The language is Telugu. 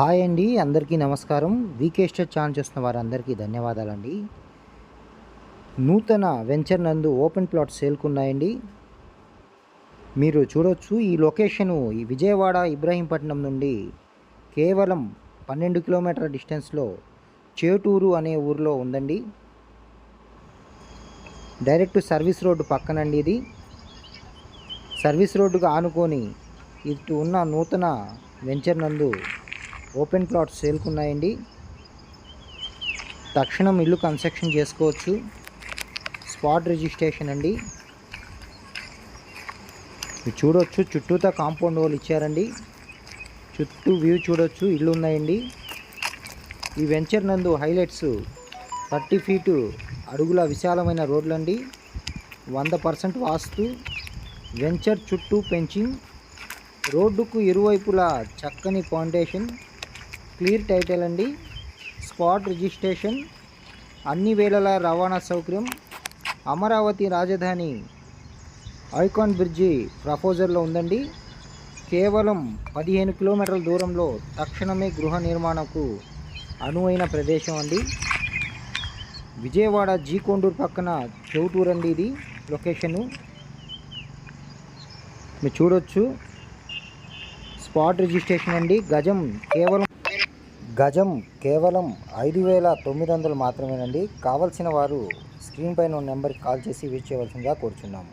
హాయ్ అండి అందరికీ నమస్కారం. వీకే స్టేట్ ఛానల్ చూస్తున్న వారందరికీ ధన్యవాదాలండి. నూతన వెంచర్ నందు ఓపెన్ ప్లాట్ సేల్కున్నాయండి. మీరు చూడొచ్చు ఈ లొకేషను ఈ విజయవాడ ఇబ్రాహీంపట్నం నుండి కేవలం పన్నెండు కిలోమీటర్ల డిస్టెన్స్లో చేటూరు అనే ఊరిలో ఉందండి. డైరెక్ట్ సర్వీస్ రోడ్డు పక్కనండి ఇది. సర్వీస్ రోడ్డుకు ఆనుకొని ఇటు ఉన్న నూతన వెంచర్ నందు ఓపెన్ ప్లాట్స్ సేల్కున్నాయండి. తక్షణం ఇల్లు కన్స్ట్రక్షన్ చేసుకోవచ్చు. స్పాట్ రిజిస్ట్రేషన్ అండి. మీరు చూడొచ్చు చుట్టూతా కాంపౌండ్ వాళ్ళు ఇచ్చారండి. చుట్టూ వ్యూ చూడొచ్చు ఇల్లు ఉన్నాయండి. ఈ వెంచర్ నందు హైలైట్స్ థర్టీ ఫీటు అడుగుల విశాలమైన రోడ్లండి. వంద పర్సెంట్ వాస్తు వెంచర్ చుట్టూ పెంచింగ్ రోడ్డుకు ఇరువైపులా చక్కని ఫౌండేషన్ క్లియర్ టైటిల్ అండి. స్పాట్ రిజిస్ట్రేషన్ అన్ని వేళల రవాణా సౌకర్యం అమరావతి రాజధాని ఐకాన్ బ్రిడ్జి ప్రపోజర్లో ఉందండి. కేవలం పదిహేను కిలోమీటర్ల దూరంలో తక్షణమే గృహ నిర్మాణకు అనువైన ప్రదేశం అండి. విజయవాడ జీ కొండూరు పక్కన చెవుటూరు అండి ఇది లొకేషను. మీరు చూడొచ్చు. స్పాట్ రిజిస్ట్రేషన్ అండి. గజం కేవలం గజం కేవలం ఐదు వేల తొమ్మిది వందలు మాత్రమేనండి. కావలసిన వారు స్క్రీన్ పైన ఉన్న నెంబర్కి కాల్ చేసి విచ్ చేయవలసిందిగా కోరుచున్నాము.